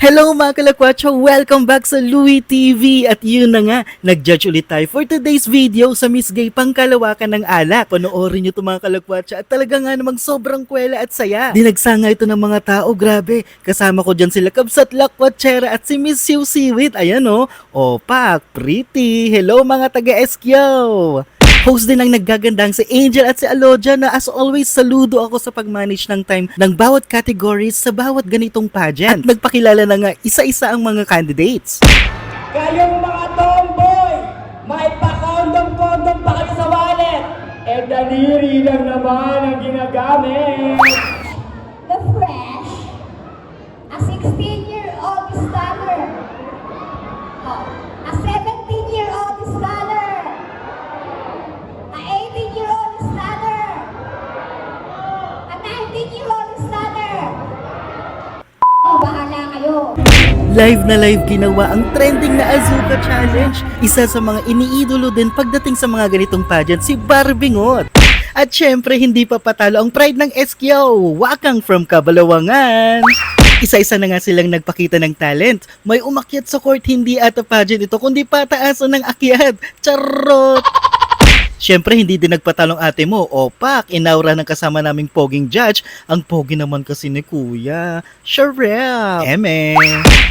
Hello mga kalakwatsa! Welcome back sa Louie TV! At yun na nga, nag-judge ulit tayo for today's video sa Miss Gay Pangkalawakan ng Alak. Panoorin nyo ito mga kalakwatsa at talaga nga namang sobrang kwela at saya. Dinagsa nga ito ng mga tao, grabe. Kasama ko dyan sila Kabsat Lakwatsera at si Miss Siw Siwit. Ayan o, opak, pretty. Hello mga taga-Eskyo! Host din ang naggagandang si Angel at si Alodia na as always saludo ako sa pag-manage ng time ng bawat categories sa bawat ganitong pageant. At nagpakilala na nga isa-isa ang mga candidates. Kayong mga tomboy, may pa-condom-condom pa kayo sa wallet. Eh, daliri lang naman ang ginagamit. Kayo. Live na live ginawa ang trending na Azuka Challenge. Isa sa mga iniidolo din pagdating sa mga ganitong pageant si Barbingot. At syempre hindi pa patalo ang pride ng Eskyo, Wakang from Kabalawangan. Isa-isa na nga silang nagpakita ng talent. May umakyat sa court hindi ata pageant ito kundi pataasan ng akyat. Charot! Siyempre, hindi din nagpatalong ate mo. Opak, inaura ng kasama naming poging judge. Ang pogi naman kasi ni kuya. Sharep! Eme!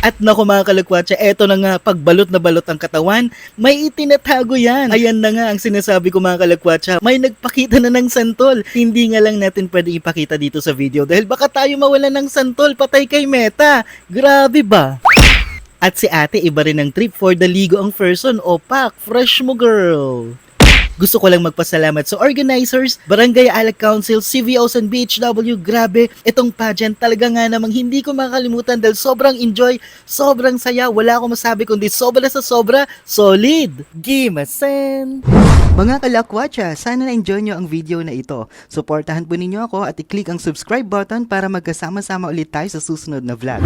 At naku mga kalakwatsa, eto na nga, pagbalot na balot ang katawan, may itinatago yan. Ayan na nga ang sinasabi ko mga kalakwatsa, may nagpakita na ng santol. Hindi nga lang natin pwede ipakita dito sa video dahil baka tayo mawala ng santol patay kay Meta. Grabe ba? At si ate iba rin ang trip for the Ligo ang person. Opak, fresh mo girl! Gusto ko lang magpasalamat sa organizers, Barangay Alak Council, CVOs and BHW. Grabe, itong pageant talaga nga namang hindi ko makalimutan dahil sobrang enjoy, sobrang saya. Wala akong masabi kundi sobra sa sobra, solid. Gimasen! Mga kalakwatsa, sana na-enjoy nyo ang video na ito. Suportahan po ninyo ako at i-click ang subscribe button para magkasama-sama ulit tayo sa susunod na vlog.